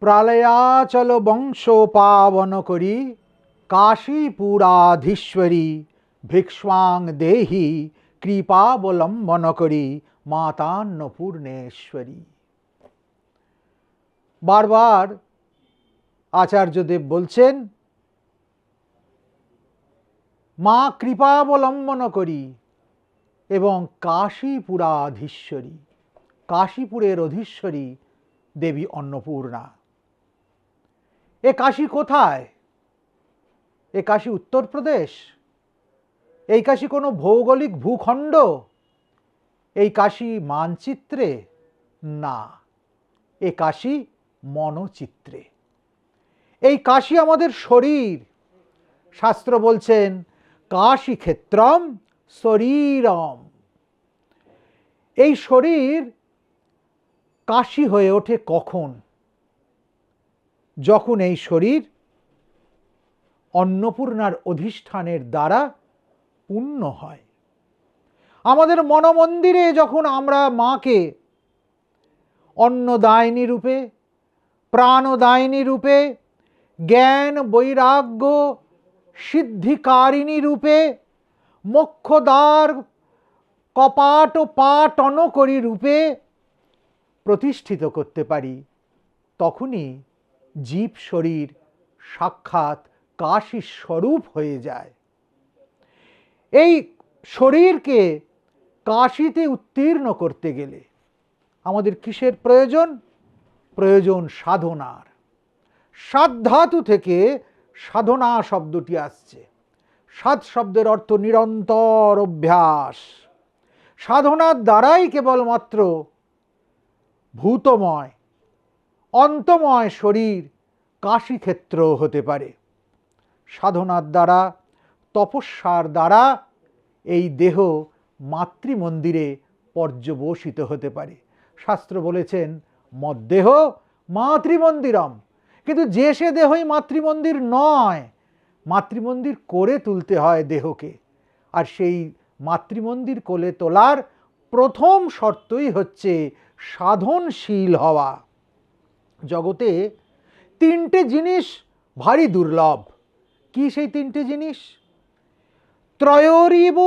প্রলয়াচল বংশ পাবন করি, কাশীপুরাধীশ্বরী ভিক্ষ্বাং দেহি, কৃপাবলম্বন করি, মাতান্নপূর্ণেশ্বরী। বারবার আচার্যদেব বলছেন, মা কৃপাবলম্বন করি এবং কাশীপুরাধীশ্বরী, কাশীপুরের অধীশ্বরী দেবী অন্নপূর্ণা। এ কাশি কোথায়? এ কাশী উত্তরপ্রদেশ এই কাশি কোনো ভৌগোলিক ভূখণ্ড? এই কাশি মানচিত্রে? না, এ কাশি মনচিত্রে। এই কাশি আমাদের শরীর। শাস্ত্র বলছেন, কাশী ক্ষেত্রম শরীরম। এই শরীর কাশি হয়ে ওঠে কখন? যখন এই শরীর অন্নপূর্ণার অধিষ্ঠানের দ্বারা পূর্ণ হয়। আমাদের মনমন্দিরে যখন আমরা মাকে অন্নদায়িনী রূপে, প্রাণদায়িনী রূপে, জ্ঞান বৈরাগ্য সিদ্ধিকারিণী রূপে মোক্ষদ্বার কপাট পাটন করি রূপে প্রতিষ্ঠিত করতে পারি, তখনই জীব শরীর সাক্ষাৎ কাশী স্বরূপ হয়ে যায়। এই শরীরকে কাশিতে উত্তীর্ণ করতে গেলে আমাদের কিসের প্রয়োজন? প্রয়োজন সাধনার। সাধ্ধাতু থেকে সাধনা শব্দটি আসছে। সাধ শব্দের অর্থ নিরন্তর অভ্যাস। সাধনার দ্বারাই কেবলমাত্র ভূতময় অন্তময় শরীর কাশীক্ষেত্র হতে পারে। সাধনার দ্বারা, তপস্যার দ্বারা এই দেহ মাতৃমন্দিরে পর্যবসিত হতে পারে। শাস্ত্র বলেছেন, মদ্দেহ মাতৃমন্দিরম। কিন্তু যে সে দেহই মাতৃমন্দির নয়, মাতৃমন্দির করে তুলতে হয় দেহকে। আর সেই মাতৃমন্দির কোলে তোলার প্রথম শর্তই হচ্ছে সাধনশীল হওয়া। জগতে তিনটে জিনিস ভারী দুর্লভ। কি সেই তিনটে জিনিস? ত্রয়োরিব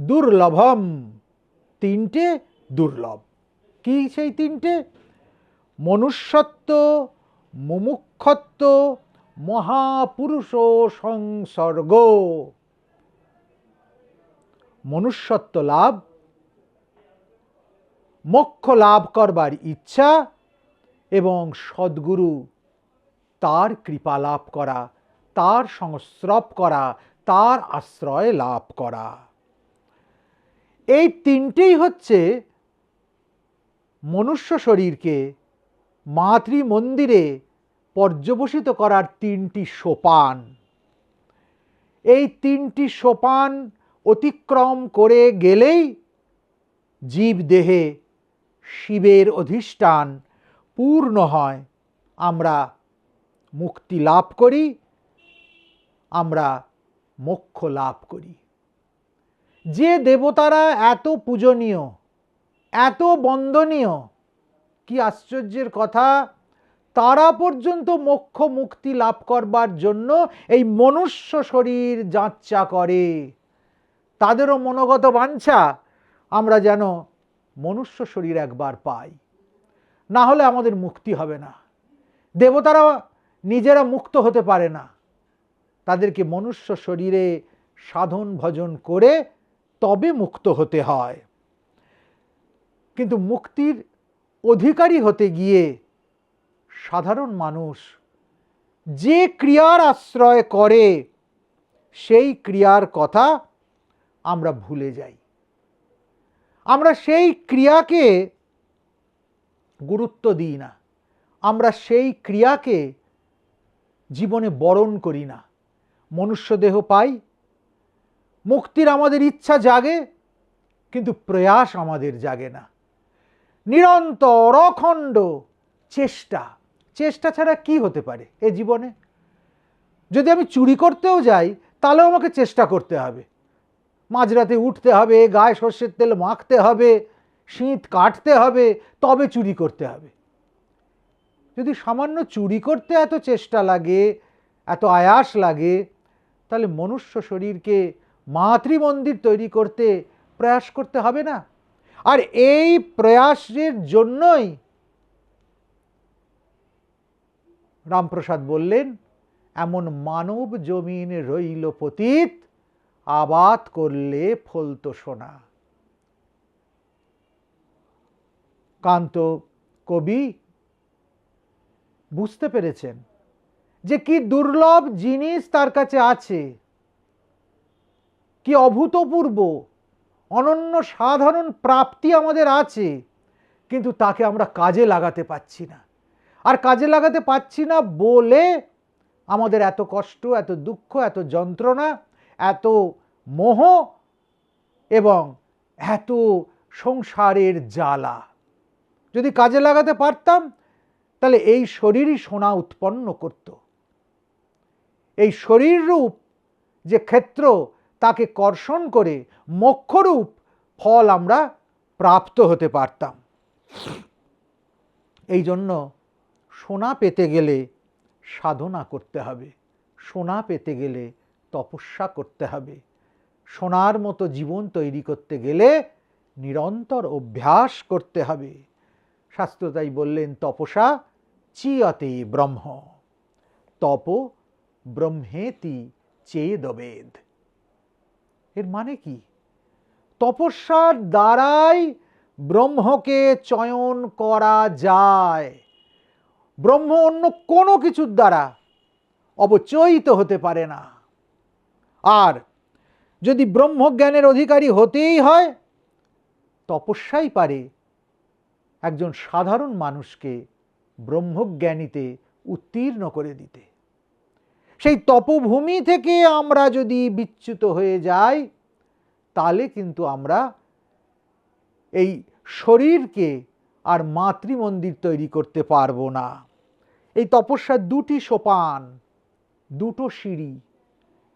দুর্লভম। তিনটে দুর্লভ। কি সেই তিনটে? মনুষ্যত্ব, মুমুক্ষত্ব, মহাপুরুষ সংসর্গ। মনুষ্যত্ব লাভ, মোক্ষ লাভ করবার ইচ্ছা এবং সদ্গুরু। তার কৃপা লাভ করা, তার সংস্রব করা, তার আশ্রয় লাভ করা। এই তিনটেই হচ্ছে মনুষ্য শরীরকে মাতৃ মন্দিরে পর্যবসিত করার তিনটি সোপান। এই তিনটি সোপান অতিক্রম করে গেলেই জীব দেহে শিবের অধিষ্ঠান পূর্ণ হয়। আমরা মুক্তি লাভ করি, আমরা মোক্ষ লাভ করি। যে দেবতারা এত পূজনীয়, এত বন্দনীয়, কি আশ্চর্যের কথা, তারা পর্যন্ত মোক্ষ মুক্তি লাভ করবার জন্য এই মনুষ্য শরীর যাচ্চা করে। তাদেরও মনোগত বাঞ্ছা, আমরা যেন মনুষ্য শরীর একবার পাই। না হলে আমাদের মুক্তি হবে না। দেবতারা নিজেরা মুক্ত হতে পারে না। তাদেরকে মনুষ্য শরীরে সাধন ভজন করে তবে মুক্ত হতে হয়। কিন্তু মুক্তির অধিকারী হতে গিয়ে সাধারণ মানুষ যে ক্রিয়ার আশ্রয় করে, সেই ক্রিয়ার কথা আমরা ভুলে যাই। আমরা সেই ক্রিয়াকে গুরুত্ব দিই না। আমরা সেই ক্রিয়াকে জীবনে বরণ করি না। মনুষ্য দেহ পাই, মুক্তির আমাদের ইচ্ছা জাগে, কিন্তু প্রয়াস আমাদের জাগে না। নিরন্তর, অখণ্ড চেষ্টা। চেষ্টা ছাড়া কি হতে পারে এ জীবনে? যদি আমি চুরি করতেও যাই, তাহলেও আমাকে চেষ্টা করতে হবে। মাঝরাতে উঠতে হবে, গায়ে সর্ষের তেল মাখতে হবে শীত কাটতে হবে, তবে চুরি করতে হবে। যদি সামান্য চুরি করতে এত চেষ্টা লাগে, এত আয়াস লাগে, তাহলে মনুষ্য শরীরকে মাতৃমন্দির তৈরি করতে প্রয়াস করতে হবে না। আর এই প্রয়াসের জন্যই রামপ্রসাদ বললেন, এমন মানব জমিন রইল পতীত, আবাদ করলে ফলতো সোনা। কান্ত কবি বুঝতে পেরেছেন যে কি দুর্লভ জিনিস তার কাছে আছে, কি অভূতপূর্ব, অনন্য সাধারণ প্রাপ্তি আমাদের আছে, কিন্তু তাকে আমরা কাজে লাগাতে পাচ্ছি না। আর কাজে লাগাতে পাচ্ছি না বলে আমাদের এত কষ্ট, এত দুঃখ, এত যন্ত্রণা, এত মোহ এবং এত সংসারের জ্বালা। যদি কাজে লাগাতে পারতাম, তাহলে এই শরীরই সোনা উৎপন্ন করত। এই শরীর রূপ যে ক্ষেত্র, তাকে কর্ষণ করে মোক্ষরূপ ফল আমরা প্রাপ্ত হতে পারতাম। এই জন্য সোনা পেতে গেলে সাধনা করতে হবে। সোনা পেতে গেলে তপস্যা করতে হবে। সোনার মতো জীবন তৈরি করতে গেলে নিরন্তর অভ্যাস করতে হবে। শাস্ত্র তাই বললেন, তপসা চিয়তে ব্রহ্ম, তপ ব্রহ্মেতি চেদবেদ। এর মানে কি? তপস্যার দ্বারাই ব্রহ্মকে চয়ন করা যায়। ব্রহ্ম অন্য কোনো কিছুর দ্বারা অবচয়িত হতে পারে না। আর যদি ব্রহ্মজ্ঞানের অধিকারী হতেই হয়, তপস্যাই পারে। একজন সাধারণ মানুষকে ব্রহ্মজ্ঞানীতে উত্তীর্ণ করে দিতে। সেই তপভূমি থেকে আমরা যদি বিচ্যুত হয়ে যাই, তাহলে কিন্তু আমরা এই শরীরকে আর মাতৃমন্দির তৈরি করতে পারব না। এই তপস্যার দুটি সোপান, দুটো সিঁড়ি,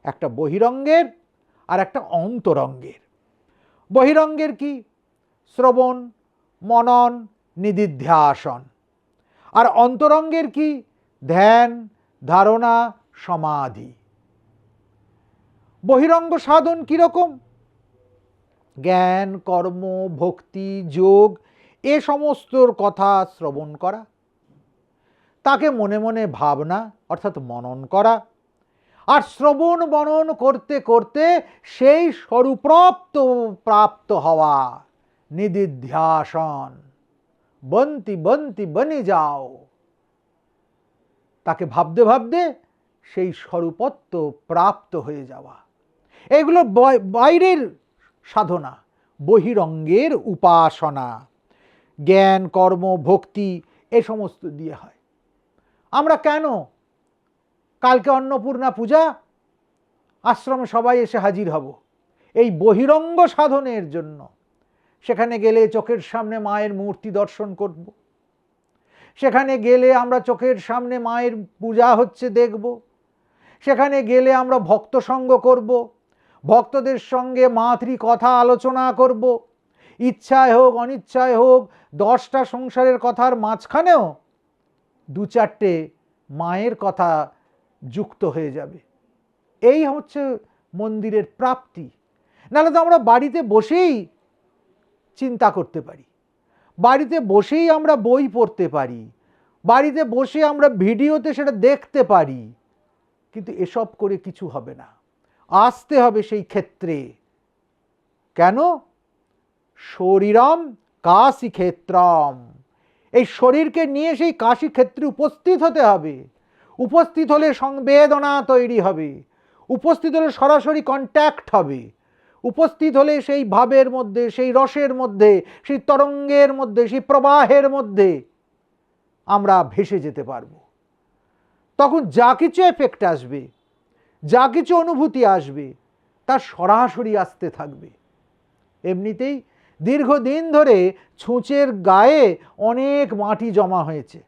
একটা বহিরঙ্গের আর একটা অন্তরঙ্গের। বহিরঙ্গের কি? শ্রবণ, মনন নিদিধ্যাসন। আর অন্তরঙ্গের কি? ধ্যান, ধারণা, সমাধি। বহিরঙ্গ সাধন কীরকম জ্ঞান, কর্ম, ভক্তি, যোগ, এ সমস্তর কথা শ্রবণ করা। তাকে মনে মনে ভাবনা, অর্থাৎ মনন করা। আর শ্রবণ, বনন করতে করতে সেই স্বরূপ্রাপ্ত প্রাপ্ত হওয়া নিদিধ্যাসন। বন্তি বন্তি বনে যাও। তাকে ভাবতে ভাবতে সেই স্বরূপত্ব প্রাপ্ত হয়ে যাওয়া। এগুলো বাইরের সাধনা, বহিরঙ্গের উপাসনা। জ্ঞান, কর্ম, ভক্তি, এ সমস্ত দিয়ে হয়। আমরা কেন কালকে অন্নপূর্ণা পূজা, আশ্রমে সবাই এসে হাজির হব? এই বহিরঙ্গ সাধনের জন্য। সেখানে গেলে চোখের সামনে মায়ের মূর্তি দর্শন করব। সেখানে গেলে আমরা চোখের সামনে মায়ের পূজা হচ্ছে দেখব। সেখানে গেলে আমরা ভক্ত সঙ্গ করব। ভক্তদের সঙ্গে মাতৃ কথা আলোচনা করব। ইচ্ছায় হোক, অনিচ্ছায় হোক, দশটা সংসারের কথার মাঝখানেও দু চারটে মায়ের কথা যুক্ত হয়ে যাবে। এই হচ্ছে মন্দিরের প্রাপ্তি। নাহলে তো আমরা বাড়িতে বসেই চিন্তা করতে পারি। বাড়িতে বসেই আমরা বই পড়তে পারি। বাড়িতে বসে আমরা ভিডিওতে সেটা দেখতে পারি। কিন্তু এসব করে কিছু হবে না। আসতে হবে সেই ক্ষেত্রে। কেন? শরীরম কাশি ক্ষেত্রম এই শরীরকে নিয়ে সেই কাশি ক্ষেত্রে উপস্থিত হতে হবে। উপস্থিত হলে সংবেদনা তৈরি হবে। উপস্থিত হলে সরাসরি কন্ট্যাক্ট হবে। উপস্থিত হলে সেই ভাবের মধ্যে, সেই রসের মধ্যে, সেই তরঙ্গের মধ্যে, সেই প্রবাহের মধ্যে আমরা ভেসে যেতে পারব। তখন যা কিছু এফেক্ট আসবে, যা কিছু অনুভূতি আসবে, তা সরাসরি আসতে থাকবে। এমনিতেই দীর্ঘদিন ধরে ছুঁচের গায়ে অনেক মাটি জমা হয়েছে।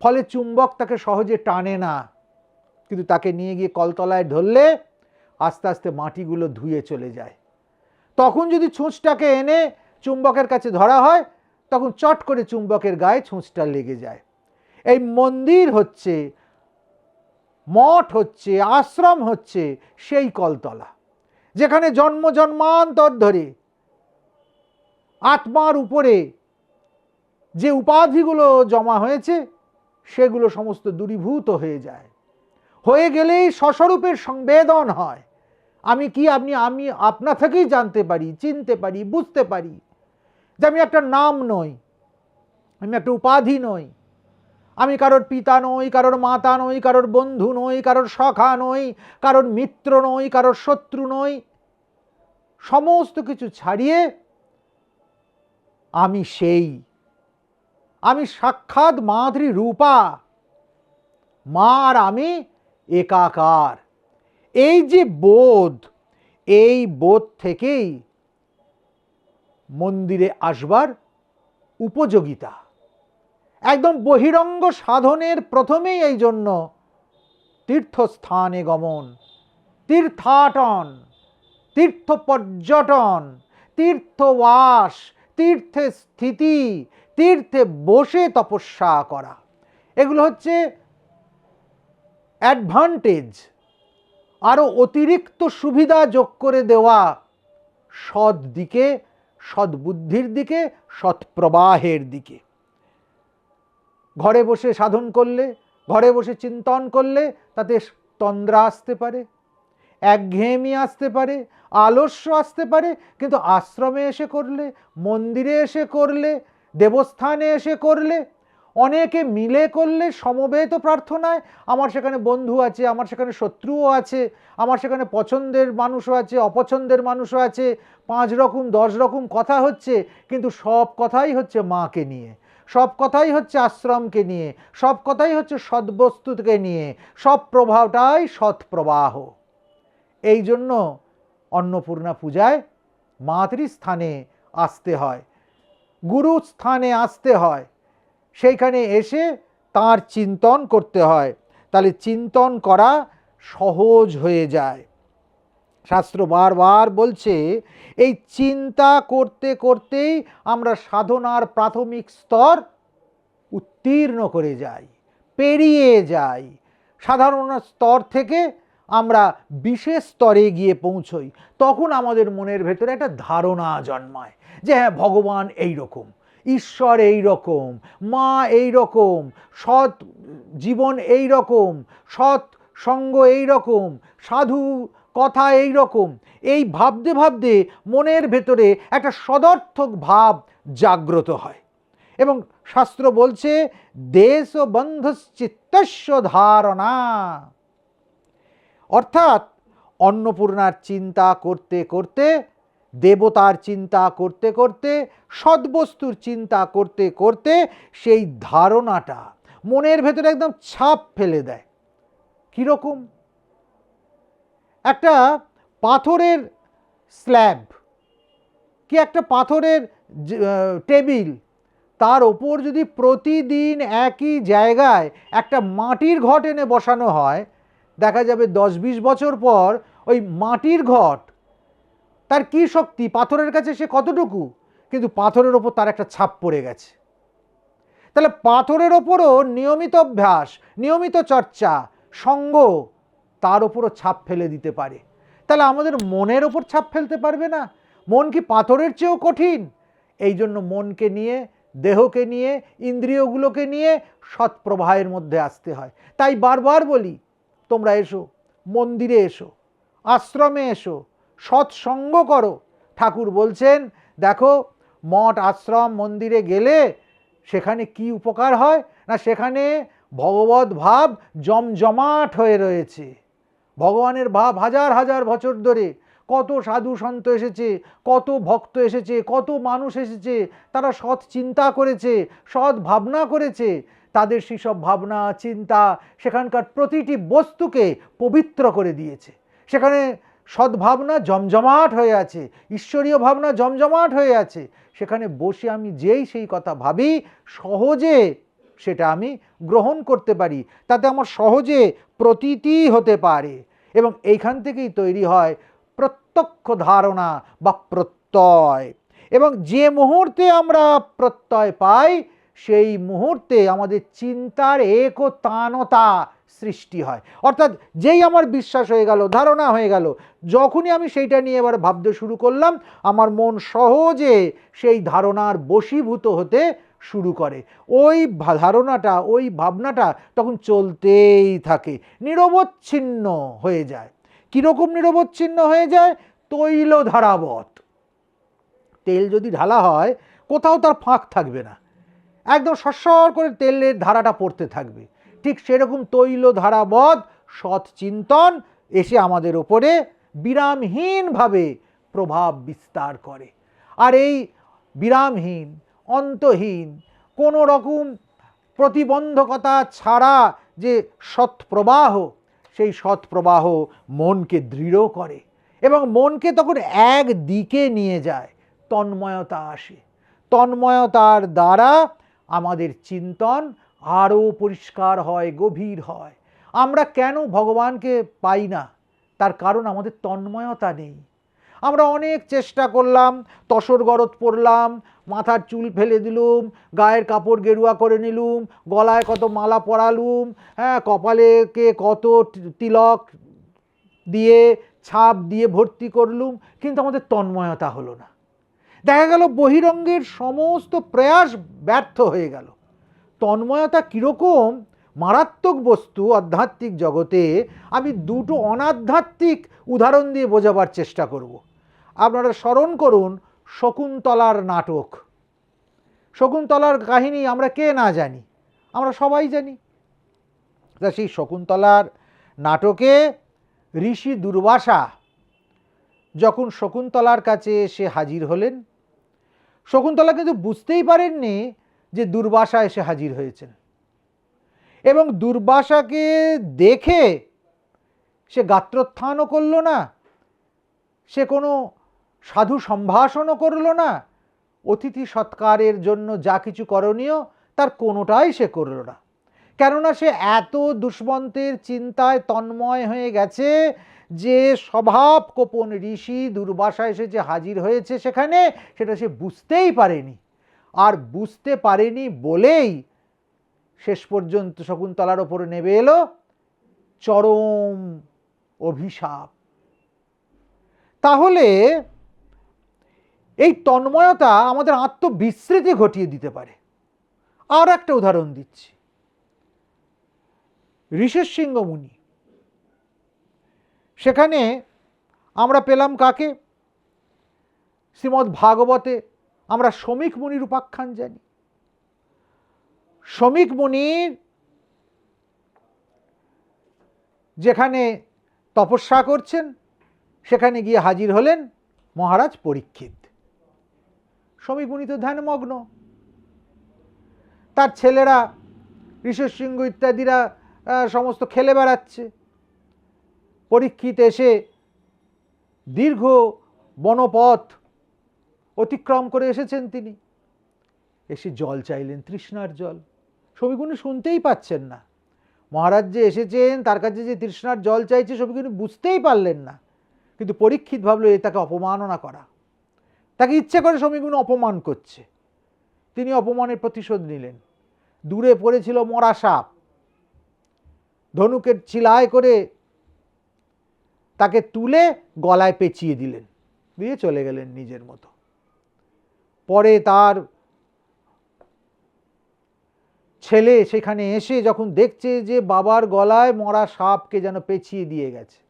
ফলে চুম্বক তাকে সহজে টানে না। কিন্তু তাকে নিয়ে গিয়ে কলতলায় ধরলে আস্তে আস্তে মাটিগুলো ধুয়ে চলে যায়। তখন যদি ছুঁচটাকে এনে চুম্বকের কাছে ধরা হয়, তখন চট করে চুম্বকের গায়ে ছুঁচটা লেগে যায়। এই মন্দির হচ্ছে, মঠ হচ্ছে, আশ্রম হচ্ছে সেই কলতলা, যেখানে জন্ম জন্মান্তর ধরে আত্মার উপরে যে উপাধিগুলো জমা হয়েছে, সেগুলো সমস্ত দূরীভূত হয়ে যায়। হয়ে গেলেই স্বস্বরূপের সংবেদন হয়। আমি কি আপনি, আমি আপনা থেকেই জানতে পারি, চিনতে পারি, বুঝতে পারি যে আমি একটা নাম নই, আমি একটা উপাধি নই। আমি কারোর পিতা নই, কারোর মাতা নই, কারোর বন্ধু নই, কারোর সখা নই, কারোর মিত্র নই, কারোর শত্রু নই। সমস্ত কিছু ছাড়িয়ে আমি সেই। আমি সাক্ষাৎ মাধুরী রূপা মা আর আমি একাকার। এই যে বোধ, এই বোধ থেকেই মন্দিরে আসবার উপযোগিতা। একদম বহিরঙ্গ সাধনের প্রথমেই এই জন্য তীর্থস্থানে গমন, তীর্থাটন তীর্থ পর্যটন তীর্থবাস তীর্থে স্থিতি তীর্থে বসে তপস্যা করা। এগুলো হচ্ছে অ্যাডভান্টেজ আরও অতিরিক্ত সুবিধা যোগ করে দেওয়া সৎ দিকে সদ্বুদ্ধির দিকে, সৎ প্রবাহের দিকে। ঘরে বসে সাধন করলে, ঘরে বসে চিন্তন করলে তাতে তন্দ্রা আসতে পারে, একঘেয়েমি আসতে পারে, আলস্য আসতে পারে, কিন্তু আশ্রমে এসে করলে, মন্দিরে এসে করলে, দেবস্থানে এসে করলে অনেকে মিলে করলে সমবেত প্রার্থনায়, আমার সেখানে বন্ধু আছে, আমার সেখানে শত্রুও আছে, আমার সেখানে পছন্দের মানুষও আছে, অপছন্দের মানুষও আছে, পাঁচ রকম, দশ রকম কথা হচ্ছে, কিন্তু সব কথাই হচ্ছে মাকে নিয়ে, সব কথাই হচ্ছে আশ্রমকে নিয়ে, সব কথাই হচ্ছে সদ্বস্তুকে নিয়ে, সব প্রভাবটাই সৎপ্রবাহ। এই জন্য অন্নপূর্ণা পূজায় মাতৃস্থানে আসতে হয় গুরু স্থানে আসতে হয়। সেইখানে এসে তার চিন্তন করতে হয়। তাহলে চিন্তন করা সহজ হয়ে যায়। শাস্ত্র বারবার বলছে, এই চিন্তা করতে করতেই আমরা সাধনার প্রাথমিক স্তর উত্তীর্ণ করে যাই, পেরিয়ে যাই। সাধারণ স্তর থেকে আমরা বিশেষ স্তরে গিয়ে পৌঁছই। তখন আমাদের মনের ভেতরে একটা ধারণা জন্মায় যে হ্যাঁ ভগবান এই রকম। ঈশ্বর এই রকম, মা এই রকম, সৎ জীবন এই রকম, সৎ সঙ্গ এই রকম, সাধু কথা এই রকম, এই ভাবতে ভাবতে মনের ভেতরে একটা সদর্থক ভাব জাগ্রত হয়। এবং শাস্ত্র বলছে, দেশ বন্ধশ্চিত্তস্য ধারণা। অর্থাৎ অন্নপূর্ণার চিন্তা করতে করতে দেবতার চিন্তা করতে করতে, সদ্বস্তুর চিন্তা করতে করতে সেই ধারণাটা মনের ভেতরে একদম ছাপ ফেলে দেয়। কীরকম? একটা পাথরের স্ল্যাব, কি একটা পাথরের টেবিল, তার ওপর যদি প্রতিদিন একই জায়গায় একটা মাটির ঘট এনে বসানো হয়, দেখা যাবে দশ বিশ বছর পর ওই মাটির ঘট তার কি শক্তি? পাথরের কাছে সে কতটুকু? কিন্তু পাথরের ওপর তার একটা ছাপ পড়ে গেছে। তাহলে পাথরের ওপরও নিয়মিত অভ্যাস, নিয়মিত চর্চা, সঙ্গ তার ওপরও ছাপ ফেলে দিতে পারে। তাহলে আমাদের মনের ওপর ছাপ ফেলতে পারবে না। মন কি পাথরের চেয়েও কঠিন? এই জন্য মনকে নিয়ে, দেহকে নিয়ে, ইন্দ্রিয়গুলোকে নিয়ে সৎপ্রবাহের মধ্যে আসতে হয়। তাই বারবার বলি, তোমরা এসো, মন্দিরে এসো, আশ্রমে এসো সৎসঙ্গ করো। ঠাকুর বলছেন, দেখো, মঠ, আশ্রম, মন্দিরে গেলে সেখানে কি উপকার হয়? না, সেখানে ভগবত ভাব জমজমাট হয়ে রয়েছে। ভগবানের ভাব হাজার হাজার বছর ধরে। কত সাধু সন্ত এসেছে, কত ভক্ত এসেছে, কত মানুষ এসেছে, তারা সৎ চিন্তা করেছে, সৎ ভাবনা করেছে। তাদের সেসব ভাবনা, চিন্তা সেখানকার প্রতিটি বস্তুকে পবিত্র করে দিয়েছে। সেখানে সদ্ভাবনা জমজমাট হয়ে আছে, ঈশ্বরীয় ভাবনা জমজমাট হয়ে আছে। সেখানে বসে আমি যেই সেই কথা ভাবি, সহজে সেটা আমি গ্রহণ করতে পারি। তাতে আমার সহজে প্রতীতি হতে পারে এবং এইখান থেকেই তৈরি হয় প্রত্যক্ষ ধারণা বা প্রত্যয়। এবং যে মুহূর্তে আমরা প্রত্যয় পাই, সেই মুহূর্তে আমাদের চিন্তার একতানতা সৃষ্টি হয়। অর্থাৎ যেই আমার বিশ্বাস হয়ে গেল, ধারণা হয়ে গেল, যখনই আমি সেইটা নিয়ে এবার ভাবতে শুরু করলাম, আমার মন সহজে সেই ধারণার বশীভূত হতে শুরু করে। ওই ধারণাটা, ওই ভাবনাটা তখন চলতেই থাকে। নিরবচ্ছিন্ন হয়ে যায়। কীরকম নিরবচ্ছিন্ন হয়ে যায়? তৈল ধারাবত তেল যদি ঢালা হয়, কোথাও তার ফাঁক থাকবে না। একদম সস্বর করে তেলের ধারাটা পড়তে থাকবে। ঠিক সেরকম তৈল ধারাবধ সৎ চিন্তন এসে আমাদের ওপরে বিরামহীনভাবে প্রভাব বিস্তার করে। আর এই বিরামহীন, অন্তহীন, কোনো রকম প্রতিবন্ধকতা ছাড়া যে সৎপ্রবাহ সেই সৎপ্রবাহ মনকে দৃঢ় করে এবং মনকে তখন এক দিকে নিয়ে যায়, তন্ময়তা আসে। তন্ময়তার দ্বারা আমাদের চিন্তন আরও পরিষ্কার হয়, গভীর হয়। আমরা কেন ভগবানকে পাই না? তার কারণ আমাদের তন্ময়তা নেই। আমরা অনেক চেষ্টা করলাম, তসর গরদ পরলাম, মাথার চুল ফেলে দিলুম, গায়ের কাপড় গেরুয়া করে নিলুম, গলায় কত মালা পরালুম হ্যাঁ কপালে কে কত তিলক দিয়ে, ছাপ দিয়ে ভর্তি করলুম, কিন্তু আমাদের তন্ময়তা হলো না। দেখা গেল বহিরঙ্গের সমস্ত প্রয়াস ব্যর্থ হয়ে গেল। তন্ময়তা কীরকম? মারাত্মক বস্তু আধ্যাত্মিক জগতে। আমি দুটো অনাধ্যাত্মিক উদাহরণ দিয়ে বোঝাবার চেষ্টা করব। আপনারা স্মরণ করুন শকুন্তলার নাটক। শকুন্তলার কাহিনী আমরা কে না জানি, আমরা সবাই জানি। তা সেই শকুন্তলার নাটকে ঋষি দুর্বাসা যখন শকুন্তলার কাছে এসে হাজির হলেন, শকুন্তলা কিন্তু বুঝতেই পারেননি যে দুর্বাসা এসে হাজির হয়েছেন। এবং দুর্বাসাকে দেখে সে গাত্রোত্থানও করল না, সে কোনো সাধু সম্ভাষণও করল না, অতিথি সৎকারের জন্য যা কিছু করণীয় তার কোনোটাই সে করল না। কেননা সে এত দুষ্মন্তের চিন্তায় তন্ময় হয়ে গেছে যে স্বভাব কোপন ঋষি দুর্বাসা এসে যে হাজির হয়েছে সেখানে, সেটা সে বুঝতেই পারেনি। আর বুঝতে পারেনি বলেই শেষ পর্যন্ত শকুন্তলার ওপরে নেমে এলো চরম অভিশাপ। তাহলে এই তন্ময়তা আমাদের আত্মবিস্মৃতি ঘটিয়ে দিতে পারে। আর একটা উদাহরণ দিচ্ছি। ঋষেশ সিংহ মুনি সেখানে আমরা পেলাম কাকে? শ্রীমদ্ ভাগবতে আমরা শ্রমিক মুনির উপাখ্যান জানি। শ্রমিক মুনির যেখানে তপস্যা করছেন, সেখানে গিয়ে হাজির হলেন মহারাজ পরীক্ষিত। শ্রমিক মুনি তো ধ্যানমগ্ন। তার ছেলেরা, ঋষভ সিংহ ইত্যাদিরা সমস্ত খেলে বেড়াচ্ছে। পরীক্ষিত এসে দীর্ঘ বনপথ অতিক্রম করে এসেছেন তিনি। এসে জল চাইলেন তৃষ্ণার জল। সবিগুনি শুনতেই পাচ্ছেন না। মহারাজ যে এসেছেন, তার কাছে যে তৃষ্ণার জল চাইছে সবিগুনি বুঝতেই পারলেন না। কিন্তু পরীক্ষিত ভাবলো, এ তাকে অপমাননা করা। তাকে ইচ্ছে করে সমিগুণ অপমান করছে। তিনি অপমানের প্রতিশোধ নিলেন। দূরে পড়েছিল মরা সাপ। ধনুকের চিলায় করে তাকে তুলে গলায় পেঁচিয়ে দিলেন। দিয়ে চলে গেলেন নিজের মতো। পরে তার ছেলে সেখানে এসে যখন দেখছে যে বাবার গলায় মরা সাপকে যেন পেঁচিয়ে দিয়ে গেছে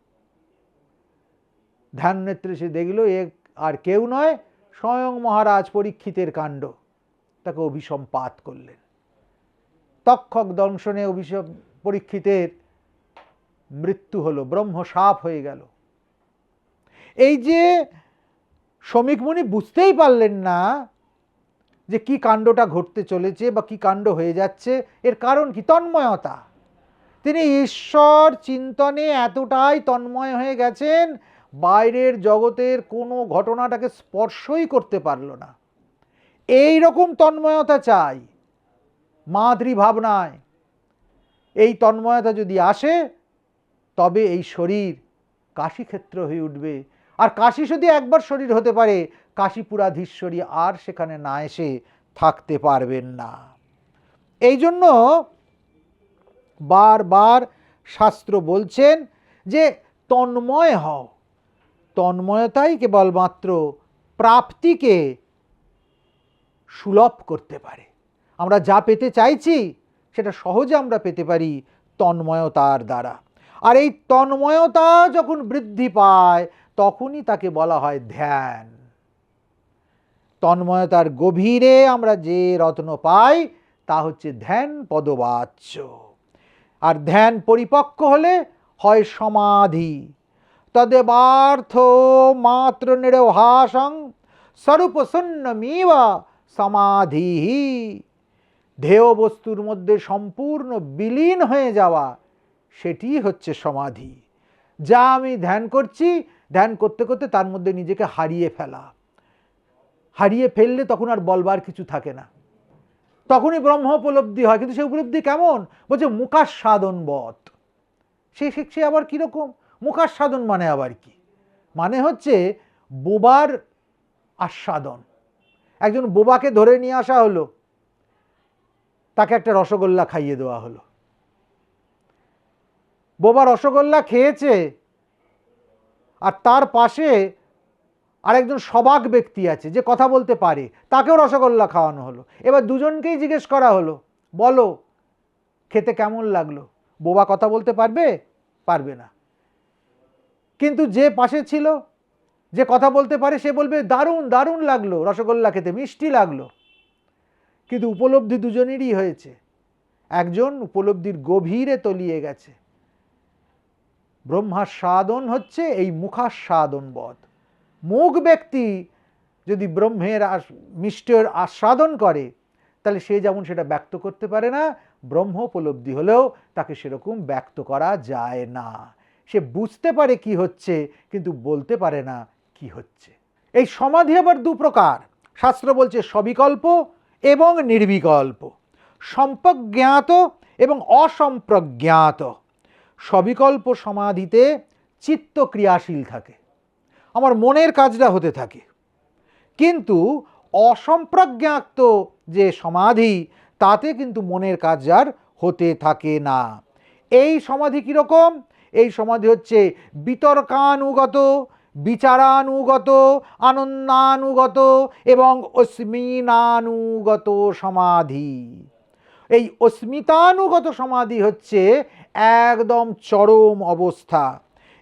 ধ্যান নেত্রে সে দেখল, এ আর কেউ নয়, স্বয়ং মহারাজ পরীক্ষিতের কাণ্ড। তাকে অভিসম্পাত করলেন। তক্ষক দংশনে অভিষেক পরীক্ষিতের মৃত্যু হলো, ব্রহ্ম সাপ হয়ে গেল। এই যে শ্রমিক মুনি বুঝতেই পারলেন না যে কি কাণ্ডটা ঘটতে চলেছে বা কি কাণ্ড হয়ে যাচ্ছে। এর কারণ কি? তন্ময়তা। তিনি ঈশ্বর চিন্তনে এতটাই তন্ময় হয়ে গেছেন, বাইরের জগতের কোনো ঘটনাটাকে স্পর্শই করতে পারল না। এই রকম তন্ময়তা চাই মাতৃভাবনায় এই তন্ময়তা যদি আসে, তবে এই শরীর কাশীক্ষেত্র হয়ে উঠবে। আর কাশি যদি একবার শরীর হতে পারে, কাশীপুরাধীশ্বরী আর সেখানে না এসে থাকতে পারবেন না। এই জন্য বারবার শাস্ত্র বলছেন যে, তন্ময় হও। তন্ময়তাই কেবলমাত্র প্রাপ্তিকে সুলভ করতে পারে। আমরা যা পেতে চাইছি, সেটা সহজে আমরা পেতে পারি তন্ময়তার দ্বারা। আর এই তন্ময়তা যখন বৃদ্ধি পায় তখনই তাকে বলা হয় ধ্যান। তন্ময়তার গভীরে আমরা যে রত্ন পাই, তা হচ্ছে ধ্যান পদবাচ্য। আর ধ্যান পরিপক্ক হলে হয় সমাধি। তদেবার্থ মাত্র নিরহাসং স্বরূপশূন্যমিবা সমাধি ধেয় বস্তুর মধ্যে সম্পূর্ণ বিলীন হয়ে যাওয়া, সেটি হচ্ছে সমাধি। যা আমি ধ্যান করছি ধ্যান করতে করতে তার মধ্যে নিজেকে হারিয়ে ফেলা। হারিয়ে ফেললে তখন আর বলবার কিছু থাকে না। তখনই ব্রহ্ম উপলব্ধি হয়, কিন্তু সে উপলব্ধি কেমন? বলছে, মুখাস্বাদন বধ সে সে আবার কীরকম মুখাস্বাদন মানে আবার কি? মানে হচ্ছে বোবার আস্বাদন। একজন বোবাকে ধরে নিয়ে আসা হলো। তাকে একটা রসগোল্লা খাইয়ে দেওয়া হলো। বোবা রসগোল্লা খেয়েছে আর তার পাশে আরেকজন সবাক ব্যক্তি আছে যে কথা বলতে পারে, তাকেও রসগোল্লা খাওয়ানো হলো। এবার দুজনকেই জিজ্ঞেস করা হলো, বলো, খেতে কেমন লাগল? বোবা কথা বলতে পারবে? পারবে না। কিন্তু যে পাশে ছিল, যে কথা বলতে পারে, সে বলবে, দারুণ দারুণ লাগল, রসগোল্লা খেতে, মিষ্টি লাগল। কিন্তু উপলব্ধি দুজনেরই হয়েছে। একজন উপলব্ধির গভীরে তলিয়ে গেছে। ব্রহ্মার সাধন হচ্ছে এই মুখাস্বাদন বধ। মুখ ব্যক্তি যদি ব্রহ্মের মিষ্টের আস্বাদন করে, তাহলে সে যেমন সেটা ব্যক্ত করতে পারে না, ব্রহ্ম উপলব্ধি হলেও তাকে সেরকম ব্যক্ত করা যায় না। সে বুঝতে পারে কি হচ্ছে, কিন্তু বলতে পারে না কি হচ্ছে। এই সমাধি আবার দু প্রকার। শাস্ত্র বলছে সবিকল্প এবং নির্বিকল্প। সম্প্রজ্ঞাত এবং অসম্প্রজ্ঞাত। সবিকল্প সমাধিতে চিত্ত ক্রিয়াশীল থাকে। আমার মনের কাজটা হতে থাকে। কিন্তু অসম্প্রজ্ঞাত যে সমাধি, তাতে কিন্তু মনের কাজ আর হতে থাকে না। এই সমাধি কীরকম? এই সমাধি হচ্ছে বিতর্কানুগত, বিচারানুগত, আনন্দানুগত এবং অস্মিনানুগত সমাধি। এই অস্মিতানুগত সমাধি হচ্ছে একদম চরম অবস্থা।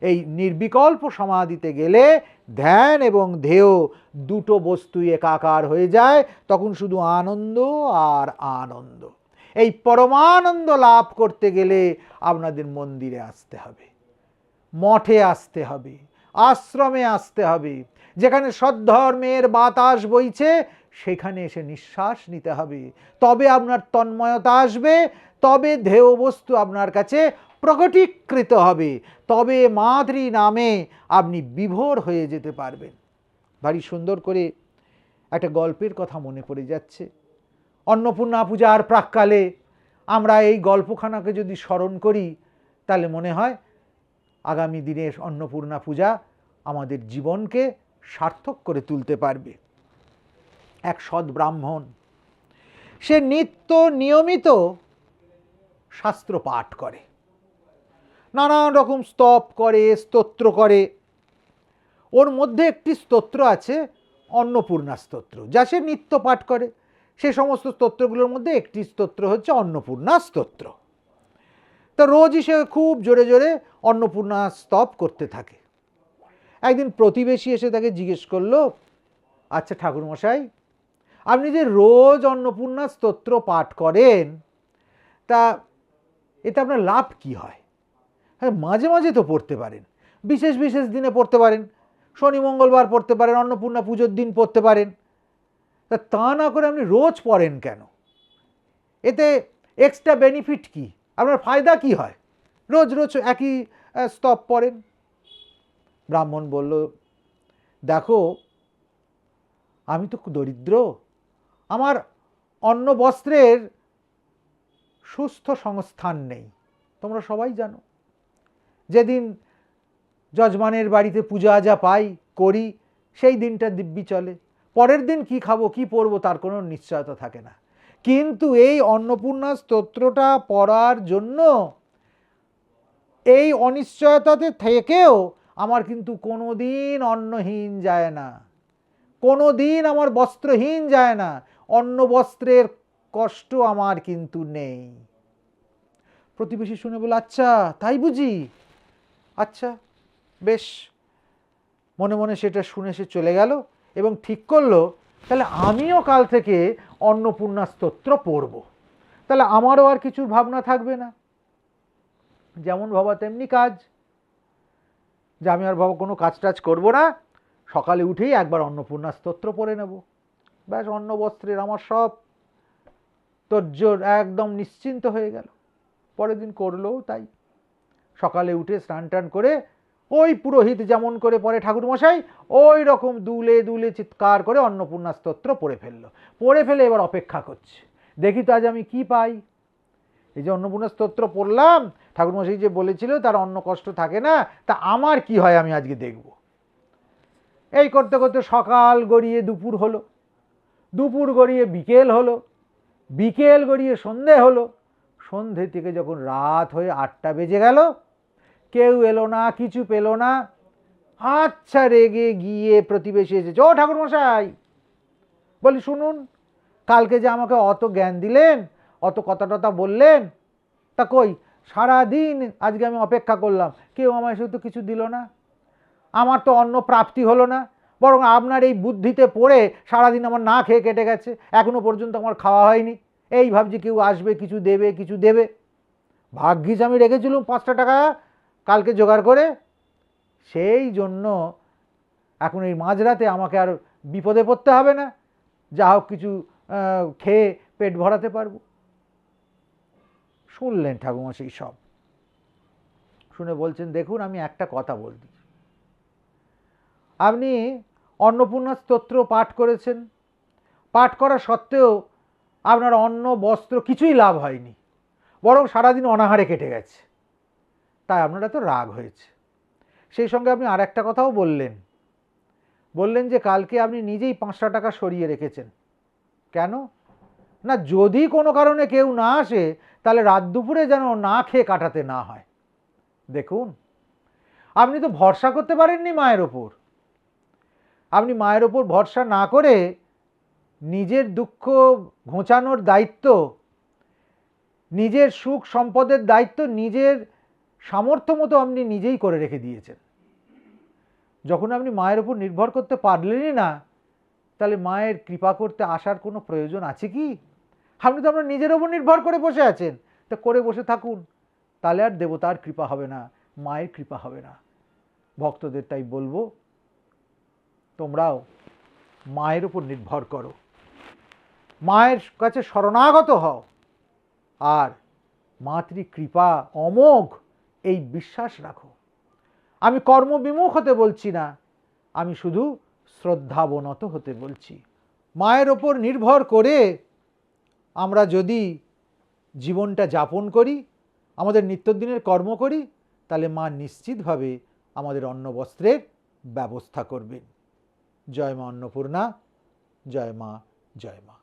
এই নির্বিকল্প সমাধিতে গেলে ধ্যান এবং ধেয় দুটো বস্তুই একাকার হয়ে যায়, তখন শুধু আনন্দ আর আনন্দ। এই পরমানন্দ লাভ করতে গেলে আপনাদের মন্দিরে আসতে হবে, মঠে আসতে হবে, আশ্রমে আসতে হবে। যেখানে সদ্ধর্মের বাতাস বইছে, সেখানে এসে নিঃশ্বাস নিতে হবে। তবে আপনার তন্ময়তা আসবে তবে ধেয় বস্তু আপনার কাছে প্রকটীকৃত হবে। তবে মাতৃ নামে আপনি বিভোর হয়ে যেতে পারবেন। ভারী সুন্দর করে একটা গল্পের কথা মনে পড়ে যাচ্ছে। অন্নপূর্ণা পূজার প্রাককালে আমরা এই গল্পখানাকে যদি স্মরণ করি, তাহলে মনে হয় আগামী দিনের অন্নপূর্ণা পূজা আমাদের জীবনকে সার্থক করে তুলতে পারবে। এক সৎ ব্রাহ্মণ। সে নিত্য নিয়মিত শাস্ত্র পাঠ করে। নানান রকম স্তব করে, স্তোত্র করে। ওর মধ্যে একটি স্তোত্র আছে, অন্নপূর্ণা স্তোত্র। যা সে নিত্য পাঠ করে, সে সমস্ত স্তোত্রগুলোর মধ্যে একটি স্তোত্র হচ্ছে অন্নপূর্ণা স্তোত্র। তা রোজই সে খুব জোরে জোরে অন্নপূর্ণা স্তব করতে থাকে। একদিন প্রতিবেশী এসে তাকে জিজ্ঞেস করল আচ্ছা ঠাকুরমশাই, আপনি যে রোজ অন্নপূর্ণা স্তোত্র পাঠ করেন, তা এতে আপনার লাভ কি হয়? হ্যাঁ মাঝে মাঝে তো পড়তে পারেন। বিশেষ বিশেষ দিনে পড়তে পারেন। শনি, মঙ্গলবার পড়তে পারেন, অন্নপূর্ণা পুজোর দিন পড়তে পারেন। তা তা না করে আপনি রোজ পড়েন কেন? এতে এক্সট্রা বেনিফিট কি? আপনার ফায়দা কি হয়? রোজ রোজ একই স্তব পড়েন। ব্রাহ্মণ বলল, দেখো, আমি তো দরিদ্র। আমার অন্ন বস্ত্রের সুস্থ সংস্থান নেই। তোমরা সবাই জানো। যেদিন যজমানের বাড়িতে পূজা যা পাই, করি, সেই দিনটা দিব্যি চলে। পরের দিন কি খাব, কি পরবো, তার কোনো নিশ্চয়তা থাকে না। কিন্তু এই অন্নপূর্ণা স্তোত্রটা পড়ার জন্য এই অনিশ্চয়তাতে থেকেও আমার কিন্তু কোনো দিন অন্নহীন যায় না। কোনো দিন আমার বস্ত্রহীন যায় না। অন্ন বস্ত্রের কষ্ট আমার কিন্তু নেই। প্রতিবেশী শুনে বলে আচ্ছা তাই বুঝি? আচ্ছা বেশ। মনে মনে সেটা শুনে সে চলে গেল এবং ঠিক করল, তাহলে আমিও কাল থেকে অন্নপূর্ণা স্তোত্র পড়ব। তাহলে আমারও আর কিছুর ভাবনা থাকবে না। যেমন ভাবা তেমনি কাজ। যে আমি আর বাবা কোনো কাজ টাজ করব না। সকালে উঠেই একবার অন্নপূর্ণা স্তোত্র পড়ে নেব। ব্যাস, অন্ন, বস্ত্রের আমার সব তোজ্জোর একদম নিশ্চিন্ত হয়ে গেল। পরের দিন করলেও তাই। সকালে উঠে স্নান টান করে ওই পুরোহিত যেমন করে পরে ঠাকুরমশাই, ওই রকম দুলে দুলে চিৎকার করে অন্নপূর্ণা স্তোত্র পড়ে ফেলল। পড়ে ফেলে এবার অপেক্ষা করছে। দেখি তো আজ আমি কি পাই। এই যে অন্নপূর্ণা স্তোত্র পড়লাম, ঠাকুরমশাই যে বলেছিল তার অন্ন কষ্ট থাকে না, তা আমার কি হয় আমি আজকে দেখব। এই করতে করতে সকাল গড়িয়ে দুপুর হলো। দুপুর গড়িয়ে বিকেল হলো। বিকেল গড়িয়ে সন্ধে হলো। সন্ধে থেকে যখন রাত হয়ে আটটা বেজে গেল, কেউ এলো না, কিছু পেল না। আচ্ছা রেগে গিয়ে প্রতিবেশী এসেছে, ও ঠাকুরমশাই বলি, শুনুন, কালকে যে আমাকে অত জ্ঞান দিলেন, অত কথা টথা বললেন, তা কই? সারাদিন আজকে আমি অপেক্ষা করলাম, কেউ আমায় শুধু কিছু দিল না। আমার তো অন্য প্রাপ্তি হলো না। বরং আপনার এই বুদ্ধিতে পড়ে সারাদিন আমার না খেয়ে কেটে গেছে, এখনও পর্যন্ত আমার খাওয়া হয়নি। এই ভাবছি কেউ আসবে, কিছু দেবে কিছু দেবে। ভাগ্যিস আমি রেখেছিলাম পাঁচটা টাকা কালকে জোগাড় করে। সেই জন্য এখন এই মাঝরাতে আমাকে আর বিপদে পড়তে হবে না। যা হোক কিছু খেয়ে পেট ভরাতে পারব। শুনলেন ঠাকুমা সেই সব। শুনে বলছেন, দেখুন, আমি একটা কথা বলছি। আপনি অন্নপূর্ণা স্তোত্র পাঠ করেছেন। পাঠ করা সত্ত্বেও আপনার অন্ন, বস্ত্র কিছুই লাভ হয়নি। বরং সারাদিন অনাহারে কেটে গেছে। তাই আপনার এত রাগ হয়েছে। সেই সঙ্গে আপনি আর একটা কথাও বললেন। বললেন যে কালকে আপনি নিজেই পাঁচশো টাকা সরিয়ে রেখেছেন। কেন? না, যদি কোনো কারণে কেউ না আসে, তাহলে রাত দুপুরে যেন না খেয়ে কাটাতে না হয়। দেখুন, আপনি তো ভরসা করতে পারেননি মায়ের ওপর। আপনি মায়ের ওপর ভরসা না করে নিজের দুঃখ ঘোঁচানোর দায়িত্ব, নিজের সুখ সম্পদের দায়িত্ব নিজের সামর্থ্য মতো আপনি নিজেই করে রেখে দিয়েছেন। যখন আপনি মায়ের ওপর নির্ভর করতে পারলেনই না, তাহলে মায়ের কৃপা করতে আসার কোনো প্রয়োজন আছে কি? আপনি তো আপনার নিজের ওপর নির্ভর করে বসে আছেন। তা করে বসে থাকুন, তাহলে আর দেবতার কৃপা হবে না, মায়ের কৃপা হবে না। ভক্তদের তাই বলব তোমরাও মায়ের উপর নির্ভর করো। মায়ের কাছে শরণাগত হও। আর মাতৃ কৃপা অমোঘ এই বিশ্বাস রাখো। আমি কর্মবিমুখ হতে বলছি না, আমি শুধু শ্রদ্ধাবনত হতে বলছি। মায়ের ওপর নির্ভর করে আমরা যদি জীবনটা যাপন করি, আমাদের নিত্যদিনের কর্ম করি, তাহলে মা নিশ্চিতভাবে আমাদের অন্ন বস্ত্রের ব্যবস্থা করবেন। জয় মা অন্নপূর্ণা জয় মা জয় মা।